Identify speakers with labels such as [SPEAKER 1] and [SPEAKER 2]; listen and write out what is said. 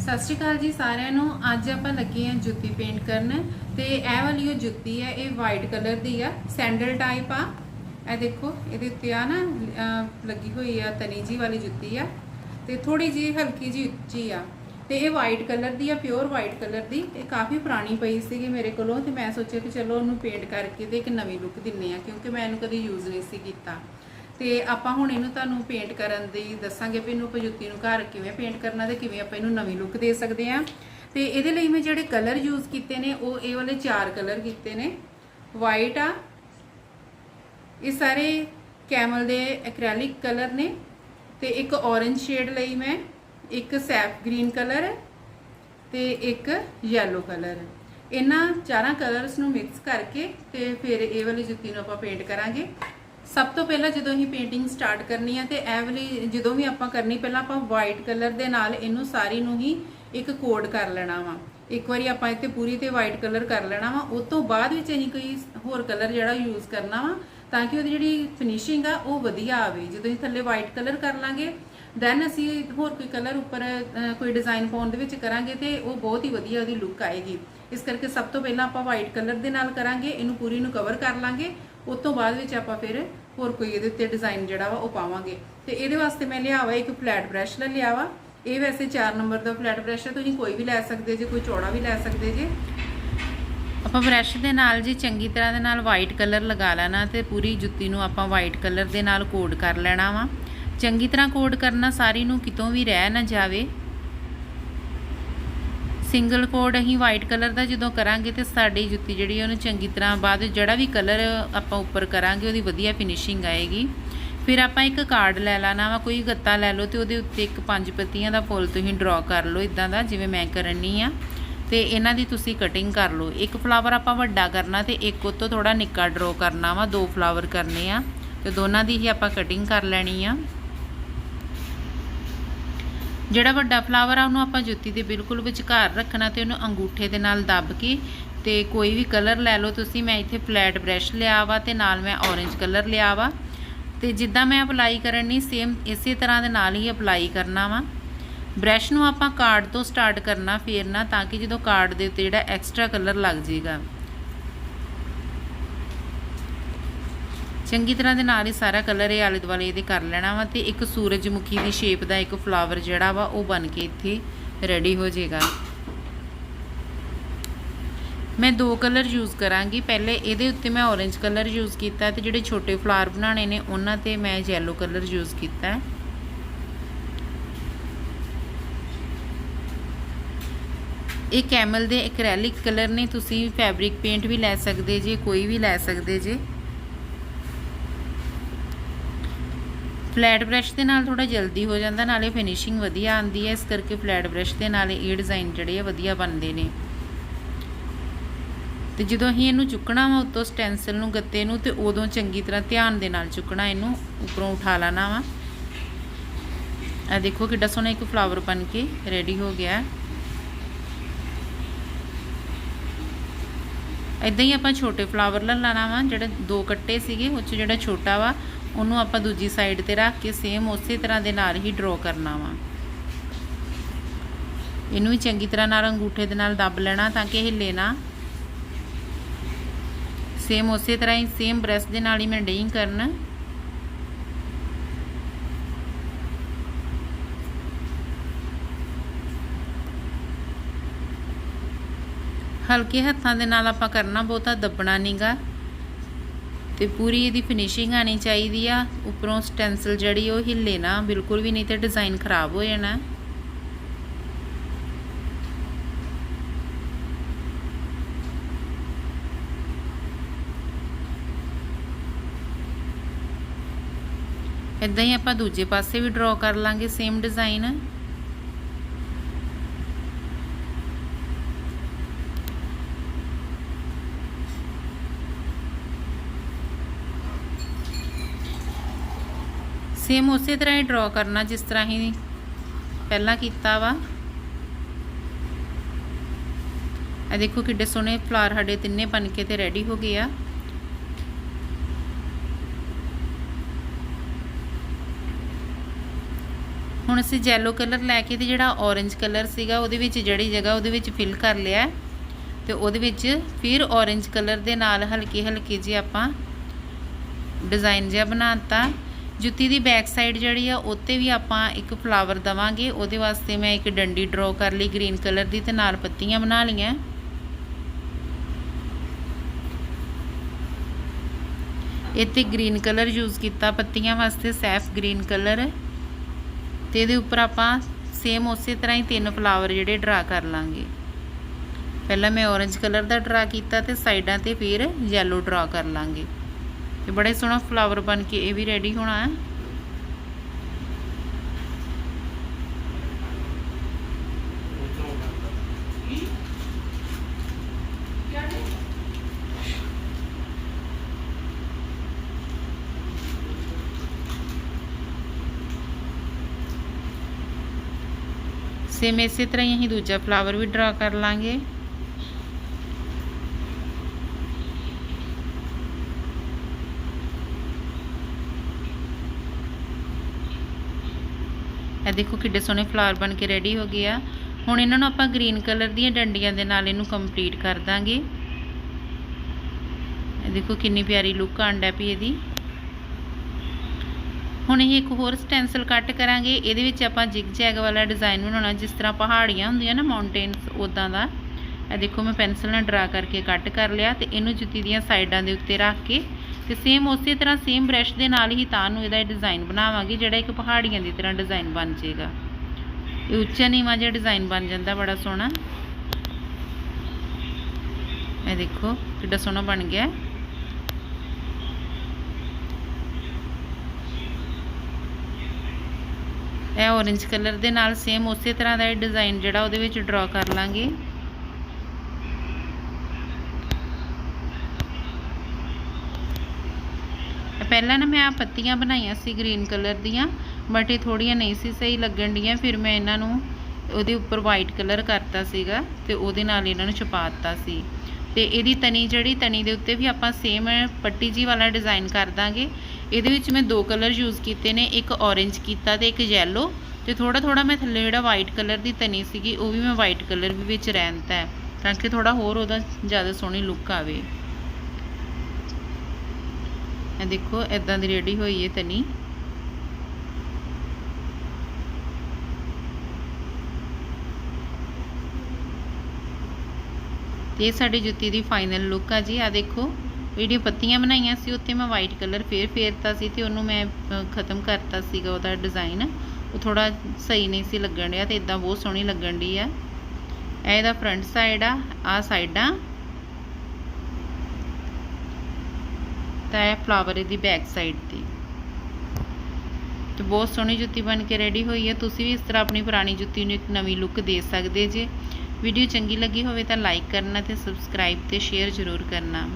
[SPEAKER 1] ਸਤਿ ਸ਼੍ਰੀ ਅਕਾਲ ਜੀ ਸਾਰਿਆਂ ਨੂੰ। ਅੱਜ ਆਪਾਂ ਲੱਗੇ ਹਾਂ ਜੁੱਤੀ ਪੇਂਟ ਕਰਨ। ਤੇ ਇਹ ਵਾਲੀ ਉਹ ਜੁੱਤੀ ਹੈ, ਇਹ ਵਾਈਟ ਕਲਰ ਦੀ ਆ ਸੈਂਡਲ ਟਾਈਪ ਆ। ਇਹ ਦੇਖੋ, ਇਹਦੇ ਉੱਤੇ ਆ ਨਾ ਲੱਗੀ ਹੋਈ ਆ ਤਨੀ ਜੀ ਵਾਲੀ ਜੁੱਤੀ ਆ। ਤੇ ਥੋੜੀ ਜੀ ਹਲਕੀ ਜੀ ਉੱਚੀ ਆ। ਤੇ ਇਹ ਵਾਈਟ ਕਲਰ ਦੀ ਆ ਪਿਓਰ ਵਾਈਟ ਕਲਰ ਦੀ। ਇਹ ਕਾਫੀ ਪੁਰਾਣੀ ਪਈ ਸੀਗੀ ਮੇਰੇ ਕੋਲੋਂ ਤੇ ਮੈਂ ਸੋਚਿਆ ਕਿ ਚਲੋ ਉਹਨੂੰ ਪੇਂਟ ਕਰਕੇ ਤੇ ਇੱਕ ਨਵੀਂ ਲੁੱਕ ਦਿੰਨੇ ਆ, ਕਿਉਂਕਿ ਮੈਂ ਇਹਨੂੰ ਕਦੀ ਯੂਜ਼ ਨਹੀਂ ਸੀ ਕੀਤਾ। ਤੇ ਆਪਾਂ ਹੁਣ ਇਹਨੂੰ ਤੁਹਾਨੂੰ ਪੇਂਟ ਕਰਨ ਦੀ ਦੱਸਾਂਗੇ ਵੀ ਇਹਨੂੰ ਆਪਾਂ ਜੁੱਤੀ ਨੂੰ ਘਰ ਕਿਵੇਂ ਪੇਂਟ ਕਰਨਾ ਤੇ ਕਿਵੇਂ ਆਪਾਂ ਇਹਨੂੰ ਨਵੀਂ ਲੁੱਕ ਦੇ ਸਕਦੇ ਆ ਤੇ ਇਹਦੇ ਲਈ ਮੈਂ ਜਿਹੜੇ ਕਲਰ ਯੂਜ਼ ਕੀਤੇ ਨੇ, ਉਹ ਇਹ ਵਾਲੇ ਚਾਰ ਕਲਰ ਕੀਤੇ ਨੇ। ਵਾਈਟ ਆ, ਇਹ ਸਾਰੇ ਕੈਮਲ ਦੇ ਐਕ੍ਰੈਲਿਕ ਕਲਰ ਨੇ ਤੇ ਇੱਕ ਔਰੇਂਜ ਸ਼ੇਡ ਲਈ ਮੈਂ, ਇੱਕ ਸੈਫ ਗ੍ਰੀਨ ਕਲਰ ਤੇ ਇੱਕ ਯੈਲੋ ਕਲਰ ਇਹਨਾਂ ਚਾਰਾਂ ਕਲਰਸ ਨੂੰ ਮਿਕਸ ਕਰਕੇ ਤੇ ਫਿਰ ਇਹ ਵਾਲੀ ਜੁੱਤੀ ਨੂੰ ਆਪਾਂ ਪੇਂਟ ਕਰਾਂਗੇ। ਸਭ ਤੋਂ ਪਹਿਲਾਂ ਜਦੋਂ ਅਸੀਂ ਪੇਂਟਿੰਗ ਸਟਾਰਟ ਕਰਨੀ ਹੈ ਤੇ ਇਹ ਵਾਲੀ ਜਦੋਂ ਵੀ ਆਪਾਂ ਕਰਨੀ, ਪਹਿਲਾਂ ਆਪਾਂ ਵਾਈਟ ਕਲਰ ਦੇ ਨਾਲ ਇਹਨੂੰ ਸਾਰੀ ਨੂੰ ਹੀ ਇੱਕ ਕੋਡ ਕਰ ਲੈਣਾ ਵਾ। ਇੱਕ ਵਾਰੀ ਆਪਾਂ ਇੱਥੇ ਪੂਰੀ ਤੇ ਵਾਈਟ ਕਲਰ ਕਰ ਲੈਣਾ ਵਾ। ਉਸ ਤੋਂ ਬਾਅਦ ਵਿੱਚ ਅਸੀਂ ਕੋਈ ਹੋਰ ਕਲਰ ਜਿਹੜਾ ਯੂਜ਼ ਕਰਨਾ ਵਾ, ਤਾਂ ਕਿ ਉਹਦੀ ਜਿਹੜੀ ਫਿਨਿਸ਼ਿੰਗ ਆ, ਉਹ ਵਧੀਆ ਆਵੇ। ਜਦੋਂ ਅਸੀਂ ਥੱਲੇ ਵਾਈਟ ਕਲਰ ਕਰ ਲਾਂਗੇ ਦੈਨ ਅਸੀਂ ਹੋਰ ਕੋਈ ਕਲਰ ਉੱਪਰ ਕੋਈ ਡਿਜ਼ਾਈਨ ਪਾਉਣ ਦੇ ਵਿੱਚ ਕਰਾਂਗੇ ਤੇ ਉਹ ਬਹੁਤ ਹੀ ਵਧੀਆ ਉਹਦੀ ਲੁੱਕ ਆਏਗੀ। ਇਸ ਕਰਕੇ ਸਭ ਤੋਂ ਪਹਿਲਾਂ ਆਪਾਂ ਵਾਈਟ ਕਲਰ ਦੇ ਨਾਲ ਕਰਾਂਗੇ, ਇਹਨੂੰ ਪੂਰੀ ਨੂੰ ਕਵਰ ਕਰ ਲਾਂਗੇ। ਉਸ ਤੋਂ ਬਾਅਦ ਵਿੱਚ ਆਪਾਂ ਫਿਰ ਹੋਰ ਕੋਈ ਇਹਦੇ ਉੱਤੇ ਡਿਜ਼ਾਈਨ ਜਿਹੜਾ ਵਾ ਉਹ ਪਾਵਾਂਗੇ। ਤੇ ਇਹਦੇ ਵਾਸਤੇ ਮੈਂ ਲਿਆ ਵਾ ਇੱਕ ਫਲੈਟ ਬ੍ਰਸ਼ ਲੈ ਲਿਆ ਵਾ। ਇਹ ਵੈਸੇ 4 ਨੰਬਰ ਦਾ ਫਲੈਟ ਬ੍ਰਸ਼ ਹੈ ਤੁਸੀਂ ਕੋਈ ਵੀ ਲੈ ਸਕਦੇ ਜੇ, ਕੋਈ ਚੌੜਾ ਵੀ ਲੈ ਸਕਦੇ ਜੇ। ਆਪਾਂ ਬ੍ਰਸ਼ ਦੇ ਨਾਲ ਜੀ ਚੰਗੀ ਤਰ੍ਹਾਂ ਦੇ ਨਾਲ ਵਾਈਟ ਕਲਰ ਲਗਾ ਲੈਣਾ ਤੇ ਪੂਰੀ ਜੁੱਤੀ ਨੂੰ ਆਪਾਂ ਵਾਈਟ ਕਲਰ ਦੇ ਨਾਲ ਕੋਡ ਕਰ ਲੈਣਾ ਵਾ। ਚੰਗੀ ਤਰ੍ਹਾਂ ਕੋਡ ਕਰਨਾ ਸਾਰੀ ਨੂੰ ਕਿਤੋਂ ਵੀ ਰਹਿ ਨਾ ਜਾਵੇ। ਸਿੰਗਲ ਕੋਡ ਅਸੀਂ ਵਾਈਟ ਕਲਰ ਦਾ ਜਦੋਂ ਕਰਾਂਗੇ ਤੇ ਸਾਡੀ ਜੁੱਤੀ ਜਿਹੜੀ ਉਹਨੂੰ ਚੰਗੀ ਤਰ੍ਹਾਂ ਬਾਅਦ ਜਿਹੜਾ ਵੀ ਕਲਰ ਆਪਾਂ ਉੱਪਰ ਕਰਾਂਗੇ, ਉਹਦੀ ਵਧੀਆ ਫਿਨਿਸ਼ਿੰਗ ਆਏਗੀ। ਫਿਰ ਆਪਾਂ ਇੱਕ ਕਾਰਡ ਲੈ ਲੈਣਾ ਵਾ, ਕੋਈ ਗੱਤਾ ਲੈ ਲਓ ਤੇ ਉਹਦੇ ਉੱਤੇ ਇੱਕ ਪੰਜ ਪੱਤੀਆਂ ਦਾ ਫੁੱਲ ਤੁਸੀਂ ਡਰਾ ਕਰ ਲਓ ਇਦਾਂ ਦਾ, ਜਿਵੇਂ ਮੈਂ ਕਰਨੀ ਆ। ਤੇ ਇਹਨਾਂ ਦੀ ਤੁਸੀਂ ਕਟਿੰਗ ਕਰ ਲਓ। ਇੱਕ ਫਲਾਵਰ ਆਪਾਂ ਵੱਡਾ ਕਰਨਾ ਤੇ ਇੱਕ ਉਹ ਤੋਂ ਥੋੜਾ ਨਿੱਕਾ ਡਰਾ ਕਰਨਾ ਵਾ, ਦੋ ਫਲਾਵਰ ਕਰਨੇ ਆ। ਤੇ ਦੋਨਾਂ ਦੀ ਹੀ ਆਪਾਂ ਕਟਿੰਗ ਕਰ ਲੈਣੀ ਆ। ਜਿਹੜਾ ਵੱਡਾ ਫਲਾਵਰ ਆ, ਉਹਨੂੰ ਆਪਾਂ ਜੁੱਤੀ ਦੇ ਬਿਲਕੁਲ ਵਿਚਕਾਰ ਰੱਖਣਾ ਤੇ ਉਹਨੂੰ ਅੰਗੂਠੇ ਦੇ ਨਾਲ ਦੱਬ ਕੇ ਤੇ ਕੋਈ ਵੀ ਕਲਰ ਲੈ ਲਓ ਤੁਸੀਂ। ਮੈਂ ਇੱਥੇ ਫਲੈਟ ਬ੍ਰਸ਼ ਲਿਆ ਵਾ ਤੇ ਨਾਲ ਮੈਂ ਔਰੇਂਜ ਕਲਰ ਲਿਆ ਵਾ। ਤੇ ਜਿੱਦਾਂ ਮੈਂ ਅਪਲਾਈ ਕਰਨੀ ਸੇਮ ਇਸੇ ਤਰ੍ਹਾਂ ਦੇ ਨਾਲ ਹੀ ਅਪਲਾਈ ਕਰਨਾ ਵਾ। ਬ੍ਰਸ਼ ਨੂੰ ਆਪਾਂ ਕਾਰਡ ਤੋਂ ਸਟਾਰਟ ਕਰਨਾ, ਫੇਰਨਾ ਤਾਂ ਕਿ ਜਦੋਂ ਕਾਰਡ ਦੇ ਉੱਤੇ ਜਿਹੜਾ ਐਕਸਟਰਾ ਕਲਰ ਲੱਗ ਜਾਏਗਾ ਚੰਗੀ ਤਰ੍ਹਾਂ ਦੇ ਨਾਲ ਹੀ ਸਾਰਾ ਕਲਰ ਇਹ ਆਲੇ ਦੁਆਲੇ ਇਹਦੇ ਕਰ ਲੈਣਾ ਵਾ ਤੇ ਇੱਕ ਸੂਰਜਮੁਖੀ ਦੀ ਸ਼ੇਪ ਦਾ ਇੱਕ ਫਲਾਵਰ ਜਿਹੜਾ ਵਾ ਉਹ ਬਣ ਕੇ ਇੱਥੇ ਰੈਡੀ ਹੋ ਜਾਏਗਾ। ਮੈਂ ਦੋ ਕਲਰ ਯੂਜ਼ ਕਰਾਂਗੀ। ਪਹਿਲੇ ਇਹਦੇ ਉੱਤੇ ਮੈਂ ਔਰੇਂਜ ਕਲਰ ਯੂਜ਼ ਕੀਤਾ ਤੇ ਜਿਹੜੇ ਛੋਟੇ ਫਲਾਵਰ ਬਣਾਉਣੇ ਨੇ ਉਹਨਾਂ ਤੇ ਮੈਂ ਯੈਲੋ ਕਲਰ ਯੂਜ਼ ਕੀਤਾ ਇਹ ਕੈਮਲ ਦੇ ਐਕ੍ਰੈਲਿਕ ਕਲਰ ਨੇ, ਤੁਸੀਂ ਫੈਬਰਿਕ ਪੇਂਟ ਵੀ ਲੈ ਸਕਦੇ ਜੇ, ਕੋਈ ਵੀ ਲੈ ਸਕਦੇ ਜੇ। ਫਲੈਟ ਬ੍ਰਸ਼ ਦੇ ਨਾਲ ਥੋੜਾ ਜਲਦੀ ਹੋ ਜਾਂਦਾ, ਨਾਲੇ ਫਿਨਿਸ਼ਿੰਗ ਵਧੀਆ ਆਉਂਦੀ ਹੈ, ਇਸ ਕਰਕੇ ਫਲੈਟ ਬ੍ਰਸ਼ ਦੇ ਨਾਲ ਇਹ ਡਿਜ਼ਾਈਨ ਜਿਹੜੇ ਆ ਵਧੀਆ ਬਣਦੇ ਨੇ। ਤੇ ਜਦੋਂ ਅਸੀਂ ਇਹਨੂੰ ਚੁੱਕਣਾ ਵਾ, ਉੱਤੋਂ ਸਟੈਂਸਲ ਨੂੰ, ਗੱਤੇ ਨੂੰ, ਤੇ ਉਦੋਂ ਚੰਗੀ ਤਰ੍ਹਾਂ ਧਿਆਨ ਦੇ ਨਾਲ ਚੁੱਕਣਾ, ਇਹਨੂੰ ਉੱਪਰੋਂ ਉਠਾ ਲੈਣਾ ਵਾ। ਆ ਦੇਖੋ ਕਿੱਡਾ ਸੋਹਣਾ ਇੱਕ ਫਲਾਵਰ ਬਣ ਕੇ ਰੈਡੀ ਹੋ ਗਿਆ। ਹੈ ਇਦਾਂ ਹੀ ਆਪਾਂ ਛੋਟੇ ਫਲਾਵਰ ਲੈ ਲੈਣਾ ਵਾ, ਜਿਹੜੇ ਦੋ ਕੱਟੇ ਸੀਗੇ, ਉਹ 'ਚ ਜਿਹੜਾ ਛੋਟਾ ਵਾ ਉਹਨੂੰ ਆਪਾਂ ਦੂਜੀ ਸਾਈਡ ਤੇ ਰੱਖ ਕੇ ਸੇਮ ਉਸੇ ਤਰ੍ਹਾਂ ਦੇ ਨਾਲ ਹੀ ਡਰਾ ਕਰਨਾ ਵਾ। ਇਹਨੂੰ ਵੀ ਚੰਗੀ ਤਰ੍ਹਾਂ ਨਾਲ ਅੰਗੂਠੇ ਦੇ ਨਾਲ ਦੱਬ ਲੈਣਾ ਤਾਂ ਕਿ ਇਹ ਹਿੱਲੇ ਨਾ। ਸੇਮ ਉਸੇ ਤਰ੍ਹਾਂ ਹੀ ਸੇਮ ਬ੍ਰਸ਼ ਦੇ ਨਾਲ ਹੀ ਮੈਂ ਡੇਇੰਗ ਕਰਨਾ। ਹਲਕੇ ਹੱਥਾਂ ਦੇ ਨਾਲ ਆਪਾਂ ਕਰਨਾ ਬਹੁਤਾ ਦੱਬਣਾ ਨਹੀਂਗਾ ਤੇ ਪੂਰੀ ਇਹਦੀ ਫਿਨਿਸ਼ਿੰਗ ਆਣੀ ਚਾਹੀਦੀ ਆ। ਉੱਪਰੋਂ ਸਟੈਂਸਲ ਜਿਹੜੀ ਉਹ ਹਿੱਲੇ ਨਾ, ਬਿਲਕੁਲ ਵੀ ਨਹੀਂ ਤੇ ਡਿਜ਼ਾਈਨ ਖਰਾਬ ਹੋ ਜਾਣਾ। ਇਦਾਂ ਹੀ ਆਪਾਂ ਦੂਜੇ ਪਾਸੇ ਵੀ ਡਰਾ ਕਰ ਲਾਂਗੇ ਸੇਮ ਡਿਜ਼ਾਈਨ ਸੇਮ ਉਸੇ ਤਰ੍ਹਾਂ ਹੀ ਡਰਾ ਕਰਨਾ ਜਿਸ ਤਰ੍ਹਾਂ ਹੀ ਪਹਿਲਾਂ ਕੀਤਾ ਵਾ। ਆ ਦੇਖੋ ਕਿੱਡੇ ਸੋਹਣੇ ਫਲਾਰ ਸਾਡੇ ਤਿੰਨੇ ਬਣ ਕੇ ਤੇ ਰੈਡੀ ਹੋ ਗਏ ਆ। ਹੁਣ ਅਸੀਂ ਜੈਲੋ ਕਲਰ ਲੈ ਕੇ ਤੇ ਜਿਹੜਾ orange ਕਲਰ ਸੀਗਾ ਉਹਦੇ ਵਿੱਚ ਜਿਹੜੀ ਜਗ੍ਹਾ ਉਹਦੇ ਵਿੱਚ ਫਿਲ ਕਰ ਲਿਆ। ਹੈ। ਤੇ ਉਹਦੇ ਵਿੱਚ ਫਿਰ orange ਕਲਰ ਦੇ ਨਾਲ ਹਲਕੀ ਹਲਕੀ ਜੀ ਆਪਾਂ ਡਿਜ਼ਾਈਨ ਜਿਹਾ ਬਣਾਤਾ ਜੁੱਤੀ ਦੀ ਬੈਕ ਸਾਈਡ ਜਿਹੜੀ ਆ, ਉੱਤੇ ਵੀ ਆਪਾਂ ਇੱਕ ਫਲਾਵਰ ਦਵਾਂਗੇ। ਉਹਦੇ ਵਾਸਤੇ ਮੈਂ ਇੱਕ ਡੰਡੀ ਡਰਾ ਕਰ ਲਈ ਗ੍ਰੀਨ ਕਲਰ ਦੀ ਤੇ ਨਾਲ ਪੱਤੀਆਂ ਬਣਾ ਲਈਆਂ। ਇੱਥੇ ਗ੍ਰੀਨ ਕਲਰ ਯੂਜ਼ ਕੀਤਾ ਪੱਤੀਆਂ ਵਾਸਤੇ, ਸੈਫ ਗ੍ਰੀਨ ਕਲਰ ਤੇ ਇਹਦੇ ਉੱਪਰ ਆਪਾਂ ਸੇਮ ਉਸੇ ਤਰ੍ਹਾਂ ਹੀ ਤਿੰਨ ਫਲਾਵਰ ਜਿਹੜੇ ਡਰਾ ਕਰ ਲਾਂਗੇ। ਪਹਿਲਾਂ ਮੈਂ orange ਕਲਰ ਦਾ ਡਰਾ ਕੀਤਾ ਤੇ ਸਾਈਡਾਂ ਤੇ ਫਿਰ yellow ਡਰਾ ਕਰ ਲਾਂਗੇ। ਤੇ ਬੜਾ ਹੀ ਸੋਹਣਾ ਫਲਾਵਰ ਬਣ ਕੇ ਇਹ ਵੀ ਰੈਡੀ ਹੋਣਾ ਹੈ ਸੇਮ ਇਸੇ ਤਰ੍ਹਾਂ ਹੀ ਅਸੀਂ ਦੂਜਾ ਫਲਾਵਰ ਵੀ ਡਰਾ ਕਰ ਇਹ ਦੇਖੋ ਕਿੱਡੇ ਸੋਹਣੇ ਫਲਾਵਰ ਬਣ ਕੇ ਰੈਡੀ ਹੋ ਗਏ ਆ। ਹੁਣ ਇਹਨਾਂ ਨੂੰ ਆਪਾਂ ਗ੍ਰੀਨ ਕਲਰ ਦੀਆਂ ਡੰਡੀਆਂ ਦੇ ਨਾਲ ਇਹਨੂੰ ਕੰਪਲੀਟ ਕਰ ਦਾਂਗੇ। ਇਹ ਦੇਖੋ ਕਿੰਨੀ ਪਿਆਰੀ ਲੁੱਕ ਆਂਡਾ ਪਈ ਇਹਦੀ। ਹੁਣ ਇਹ ਇੱਕ ਹੋਰ ਸਟੈਂਸਲ ਕੱਟ ਕਰਾਂਗੇ। ਇਹਦੇ ਵਿੱਚ ਆਪਾਂ ਜਿਗ ਜੈਗ ਵਾਲਾ ਡਿਜ਼ਾਈਨ ਬਣਾਉਣਾ, ਜਿਸ ਤਰ੍ਹਾਂ ਪਹਾੜੀਆਂ ਹੁੰਦੀਆਂ ਨਾ ਮਾਊਂਟੇਨਸ ਉਦਾਂ ਦਾ। ਇਹ ਦੇਖੋ ਮੈਂ ਪੈਨਸਲ ਨਾਲ ਡਰਾ ਕਰਕੇ ਕੱਟ ਕਰ ਲਿਆ ਤੇ ਇਹਨੂੰ ਜੁੱਤੀ ਦੀਆਂ ਸਾਈਡਾਂ ਦੇ ਉੱਤੇ ਰੱਖ ਕੇ ਤੇ ਸੇਮ ਉਸੇ ਤਰ੍ਹਾਂ ਸੇਮ ਬ੍ਰਸ਼ ਦੇ ਨਾਲ ਹੀ ਤਾਂ ਨੂੰ ਇਹਦਾ ਡਿਜ਼ਾਈਨ ਬਣਾਵਾਂਗੇ, ਜਿਹੜਾ ਇੱਕ ਪਹਾੜੀਆਂ ਦੀ ਤਰ੍ਹਾਂ ਡਿਜ਼ਾਈਨ ਬਣ ਜਾਏਗਾ। ਇਹ ਉੱਚਾ ਨੀਵਾਂ ਜਿਹਾ ਡਿਜ਼ਾਈਨ ਬਣ ਜਾਂਦਾ, ਬੜਾ ਸੋਹਣਾ। ਇਹ ਦੇਖੋ ਕਿੱਡਾ ਸੋਹਣਾ ਬਣ ਗਿਆ। ਇਹ orange ਕਲਰ ਦੇ ਨਾਲ ਸੇਮ ਉਸੇ ਤਰ੍ਹਾਂ ਦਾ ਇਹ ਡਿਜ਼ਾਈਨ ਜਿਹੜਾ ਉਹਦੇ ਵਿੱਚ ਡਰਾ ਕਰ ਲਾਂਗੇ। ਪਹਿਲਾਂ ਨਾ ਮੈਂ ਆ ਪੱਤੀਆਂ ਬਣਾਈਆਂ ਸੀ ਗ੍ਰੀਨ ਕਲਰ ਦੀਆਂ ਬਟ ਇਹ ਥੋੜੀਆਂ ਨਹੀਂ ਸੀ ਸਹੀ ਲੱਗਣ ਡੀਆਂ, ਫਿਰ ਮੈਂ ਇਹਨਾਂ ਨੂੰ ਉਹਦੇ ਉੱਪਰ ਵਾਈਟ ਕਲਰ ਕਰਤਾ ਸੀਗਾ ਤੇ ਉਹਦੇ ਨਾਲ ਇਹਨਾਂ ਨੂੰ ਛਪਾ ਦਿੱਤਾ ਸੀ। ਤੇ ਇਹਦੀ ਤਣੀ ਜਿਹੜੀ ਤਣੀ ਦੇ ਉੱਤੇ ਵੀ ਆਪਾਂ ਸੇਮ ਪੱਟੀ ਜੀ ਵਾਲਾ ਡਿਜ਼ਾਈਨ ਕਰ ਦਾਂਗੇ। ਇਹਦੇ ਵਿੱਚ ਮੈਂ ਦੋ ਕਲਰ ਯੂਜ਼ ਕੀਤੇ ਨੇ, ਇੱਕ orange ਕੀਤਾ ਤੇ ਇੱਕ ਯੈਲੋ ਤੇ ਥੋੜਾ ਥੋੜਾ ਮੈਂ ਥੱਲੇ ਜਿਹੜਾ ਵਾਈਟ ਕਲਰ ਦੀ ਤਣੀ ਸੀਗੀ, ਉਹ ਵੀ ਮੈਂ ਵਾਈਟ ਕਲਰ ਵੀ ਵਿੱਚ ਰਹਿਣਤਾ ਹੈ, ਤਾਂ ਕਿ ਥੋੜਾ ਹੋਰ ਉਹਦਾ ਜ਼ਿਆਦਾ ਸੋਹਣੀ ਲੁੱਕ ਆਵੇ। ਇਹ ਦੇਖੋ ਇਦਾਂ ਦੀ ਰੈਡੀ ਹੋਈ ਹੈ ਤਨੀ। ਤੇ ਸਾਡੀ ਜੁੱਤੀ ਦੀ ਫਾਈਨਲ ਲੁੱਕ ਆ ਜੀ। ਆ ਦੇਖੋ, ਵੀਡੀਓ ਪੱਤੀਆਂ ਬਣਾਈਆਂ ਸੀ, ਉੱਤੇ ਮੈਂ ਵਾਈਟ ਕਲਰ ਫੇਰ ਫੇਰਤਾ ਸੀ ਤੇ ਉਹਨੂੰ ਮੈਂ ਖਤਮ ਕਰਤਾ ਸੀਗਾ ਉਹਦਾ ਡਿਜ਼ਾਈਨ ਉਹ ਥੋੜਾ ਸਹੀ ਨਹੀਂ ਸੀ ਲੱਗਣ ਡਿਆ ਤੇ ਇਦਾਂ ਬਹੁਤ ਸੋਹਣੀ ਲੱਗਣ ਡਈ ਆ। ਇਹਦਾ ਫਰੰਟ ਸਾਈਡ ਆ ਆ। ਸਾਈਡਾਂ ਤਾਂ ਇਹ ਫਲਾਵਰ ਇਹਦੀ ਬੈਕ ਸਾਈਡ ਤੇ। ਤੇ ਬਹੁਤ ਸੋਹਣੀ ਜੁੱਤੀ ਬਣ ਕੇ ਰੈਡੀ ਹੋਈ ਹੈ। ਤੁਸੀਂ ਵੀ ਇਸ ਤਰ੍ਹਾਂ ਆਪਣੀ ਪੁਰਾਣੀ ਜੁੱਤੀ ਨੂੰ ਇੱਕ ਨਵੀਂ ਲੁੱਕ ਦੇ ਸਕਦੇ ਜੇ। ਵੀਡੀਓ ਚੰਗੀ ਲੱਗੀ ਹੋਵੇ ਤਾਂ ਲਾਈਕ ਕਰਨਾ ਤੇ ਸਬਸਕ੍ਰਾਈਬ ਤੇ ਸ਼ੇਅਰ ਜ਼ਰੂਰ ਕਰਨਾ।